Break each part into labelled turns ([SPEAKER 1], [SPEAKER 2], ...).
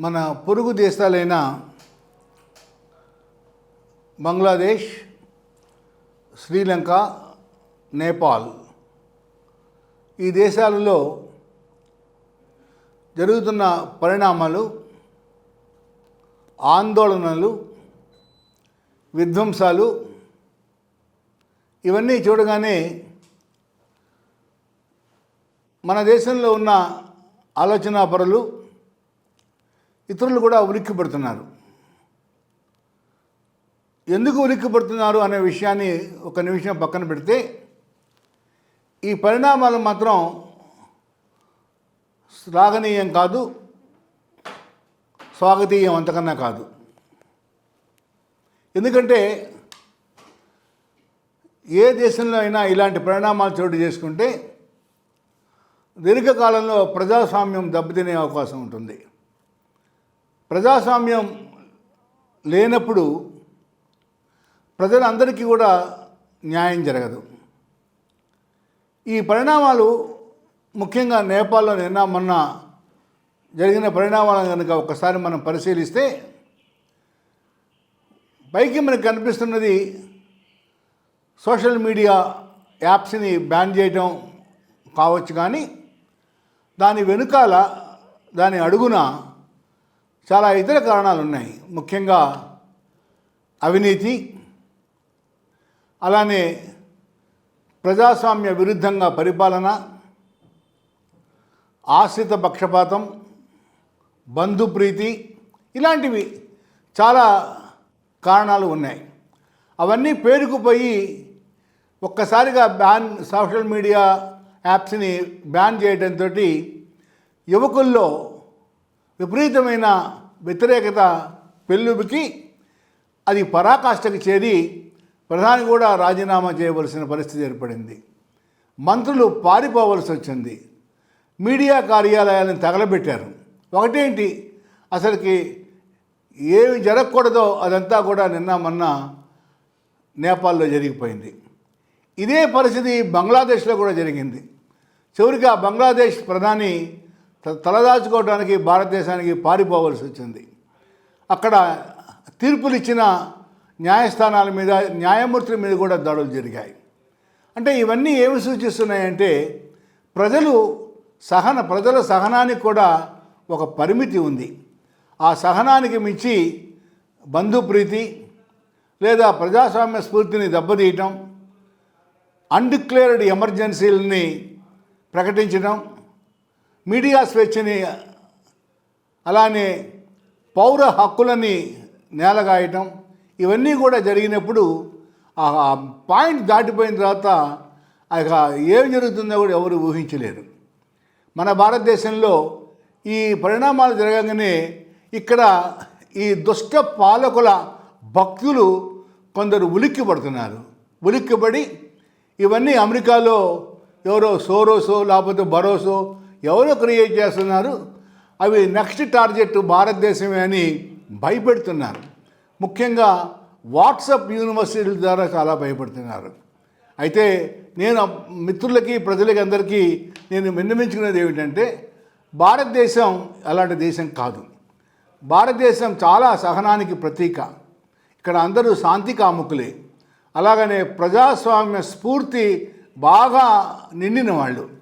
[SPEAKER 1] మన పొరుగు దేశాలైన బంగ్లాదేశ్ శ్రీలంక నేపాల్ ఈ దేశాలలో జరుగుతున్న పరిణామాలు ఆందోళనలు విధ్వంసాలు ఇవన్నీ చూడగానే మన దేశంలో ఉన్న ఆలోచనాపరులు ఇతరులు కూడా ఉలిక్కిపడుతున్నారు. ఎందుకు ఉలిక్కిపడుతున్నారు అనే విషయాన్ని ఒక నిమిషం పక్కన పెడితే ఈ పరిణామాలు మాత్రం శ్లాఘనీయం కాదు స్వాగతీయం అంతకన్నా కాదు. ఎందుకంటే ఏ దేశంలో అయినా ఇలాంటి పరిణామాలు చోటు చేసుకుంటే దీర్ఘకాలంలో ప్రజాస్వామ్యం దెబ్బతినే అవకాశం ఉంటుంది. ప్రజాస్వామ్యం లేనప్పుడు ప్రజలందరికీ కూడా న్యాయం జరగదు. ఈ పరిణామాలు ముఖ్యంగా నేపాల్లో నిన్న మొన్న జరిగిన పరిణామాలను కనుక ఒకసారి మనం పరిశీలిస్తే పైకి మనకు కనిపిస్తున్నది సోషల్ మీడియా యాప్స్ని బ్యాన్ చేయటం కావచ్చు కానీ దాని వెనుకాల దాని అడుగున చాలా ఇతర కారణాలు ఉన్నాయి. ముఖ్యంగా అవినీతి అలానే ప్రజాస్వామ్య విరుద్ధంగా పరిపాలన ఆశ్రిత పక్షపాతం బంధుప్రీతి ఇలాంటివి చాలా కారణాలు ఉన్నాయి. అవన్నీ పేరుకుపోయి ఒక్కసారిగా బ్యాన్ సోషల్ మీడియా యాప్స్ని బ్యాన్ చేయడంతో యువకుల్లో విపరీతమైన వ్యతిరేకత పెళ్ళుబికి అది పరాకాష్ఠకు చేరి ప్రధాని కూడా రాజీనామా చేయవలసిన పరిస్థితి ఏర్పడింది. మంత్రులు పారిపోవలసి వచ్చింది. మీడియా కార్యాలయాలను తగలబెట్టారు. ఒకటేంటి? అసలుకి ఏమి జరగకూడదో అదంతా కూడా నిన్న మొన్న నేపాల్లో జరిగిపోయింది. ఇదే పరిస్థితి బంగ్లాదేశ్లో కూడా జరిగింది. చివరిగా బంగ్లాదేశ్ ప్రధాని తలదాచుకోవడానికి భారతదేశానికి పారిపోవలసి వచ్చింది. అక్కడ తీర్పులు ఇచ్చిన న్యాయస్థానాల మీద న్యాయమూర్తుల మీద కూడా దాడులు జరిగాయి. అంటే ఇవన్నీ ఏమి సూచిస్తున్నాయంటే ప్రజలు సహన ప్రజల సహనానికి కూడా ఒక పరిమితి ఉంది. ఆ సహనానికి మించి బంధుప్రీతి లేదా ప్రజాస్వామ్య స్ఫూర్తిని దెబ్బతీయటం అన్డిక్లేర్డ్ ఎమర్జెన్సీలని ప్రకటించడం మీడియా స్వేచ్ఛని అలానే పౌర హక్కులని నేలగాయటం ఇవన్నీ కూడా జరిగినప్పుడు ఆ పాయింట్ దాటిపోయిన తర్వాత ఆ ఏం జరుగుతుందో కూడా ఎవరు ఊహించలేరు. మన భారతదేశంలో ఈ పరిణామాలు జరగగానే ఇక్కడ ఈ దుష్ట పాలకుల భక్తులు కొందరు ఉలిక్కి పడుతున్నారు ఉలిక్కిపడి ఇవన్నీ అమెరికాలో ఎవరో సోరోసో లేకపోతే భరోసో ఎవరో క్రియేట్ చేస్తున్నారు? అవి నెక్స్ట్ టార్గెట్ భారతదేశమే అని భయపెడుతున్నారు. ముఖ్యంగా వాట్సప్ యూనివర్సిటీల ద్వారా చాలా భయపడుతున్నారు. అయితే నేను మిత్రులకి ప్రజలకి అందరికీ నేను విన్నమించుకునేది ఏమిటంటే భారతదేశం అలాంటి దేశం కాదు. భారతదేశం చాలా సహనానికి ప్రతీక. ఇక్కడ అందరూ శాంతి కాముకులే. అలాగనే ప్రజాస్వామ్య స్ఫూర్తి బాగా నిండిన వాళ్ళు.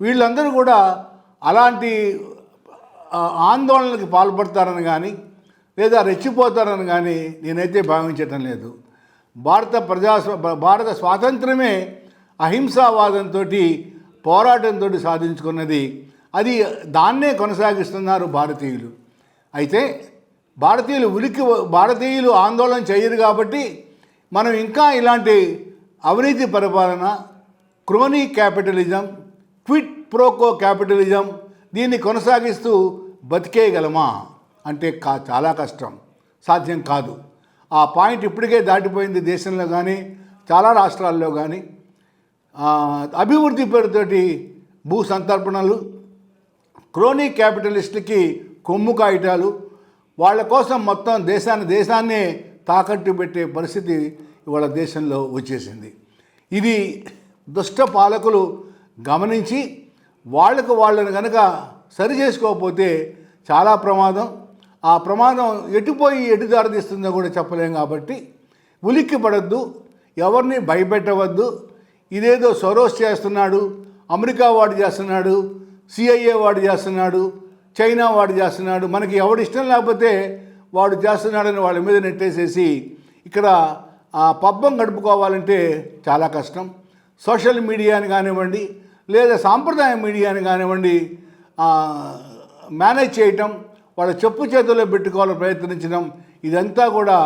[SPEAKER 1] వీళ్ళందరూ కూడా అలాంటి ఆందోళనలకు పాల్పడతారని కానీ లేదా రెచ్చిపోతారని కానీ నేనైతే భావించటం లేదు. భారత ప్రజాస్వా భారత స్వాతంత్రమే అహింసావాదంతో పోరాటంతో సాధించుకున్నది. అది దాన్నే కొనసాగిస్తున్నారు భారతీయులు. అయితే భారతీయులు ఉలిక్కి భారతీయులు ఆందోళన చేయరు కాబట్టి మనం ఇంకా ఇలాంటి అవినీతి పరిపాలన crony capitalism quid pro quo capitalism దీన్ని కొనసాగిస్తూ బతికేయగలమా? అంటే కా చాలా కష్టం. సాధ్యం కాదు. ఆ పాయింట్ ఇప్పటికే దాటిపోయింది దేశంలో కానీ చాలా రాష్ట్రాల్లో కానీ అభివృద్ధి పేరుతోటి భూ సంతర్పణలు క్రోనీ క్యాపిటలిస్టులకి కొమ్ము కాయటాలు వాళ్ళ కోసం మొత్తం దేశాన్ని దేశాన్నే తాకట్టు పెట్టే పరిస్థితి ఇవాళ దేశంలో వచ్చేసింది. ఇది దుష్ట పాలకులు గమనించి వాళ్ళకు వాళ్ళని కనుక సరి చేసుకోకపోతే చాలా ప్రమాదం. ఆ ప్రమాదం ఎటుపోయి ఎటు దారితీస్తుందో కూడా చెప్పలేం కాబట్టి ఉలిక్కి పడద్దు ఎవరిని భయపెట్టవద్దు. ఇదేదో సొరోస్ చేస్తున్నాడు అమెరికా వాడు చేస్తున్నాడు సిఐఏ వాడు చేస్తున్నాడు చైనా వాడు చేస్తున్నాడు. మనకి ఎవడు ఇష్టం లేకపోతే వాడు చేస్తున్నాడని వాళ్ళ మీద నెట్టేసేసి ఇక్కడ ఆ పబ్బం గడుపుకోవాలంటే చాలా కష్టం. సోషల్ మీడియాని కానివ్వండి లేదా సాంప్రదాయ మీడియాని కానివ్వండి మేనేజ్ చేయటం వాళ్ళ చెప్పు చేతుల్లో పెట్టుకోవాలని ప్రయత్నించడం ఇదంతా కూడా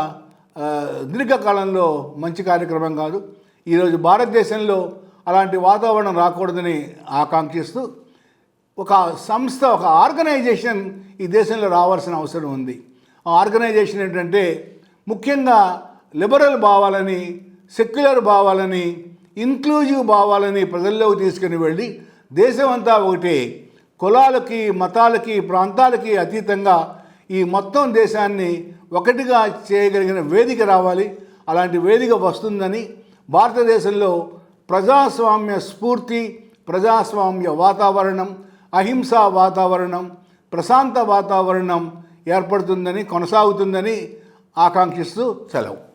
[SPEAKER 1] దీర్ఘకాలంలో మంచి కార్యక్రమం కాదు. ఈరోజు భారతదేశంలో అలాంటి వాతావరణం రాకూడదని ఆకాంక్షిస్తూ ఒక సంస్థ ఒక ఆర్గనైజేషన్ ఈ దేశంలో రావాల్సిన అవసరం ఉంది. ఆ ఆర్గనైజేషన్ ఏంటంటే ముఖ్యంగా లిబరల్ భావాలని సెక్యులర్ భావాలని ఇంక్లూజివ్ భావాలని ప్రజల్లోకి తీసుకుని వెళ్ళి దేశం అంతా ఒకటే కులాలకి మతాలకి ప్రాంతాలకి అతీతంగా ఈ మొత్తం దేశాన్ని ఒకటిగా చేయగలిగిన వేదిక రావాలి. అలాంటి వేదిక వస్తుందని భారతదేశంలో ప్రజాస్వామ్య స్ఫూర్తి ప్రజాస్వామ్య వాతావరణం అహింసా వాతావరణం ప్రశాంత వాతావరణం ఏర్పడుతుందని కొనసాగుతుందని ఆకాంక్షిస్తూ సెలవు.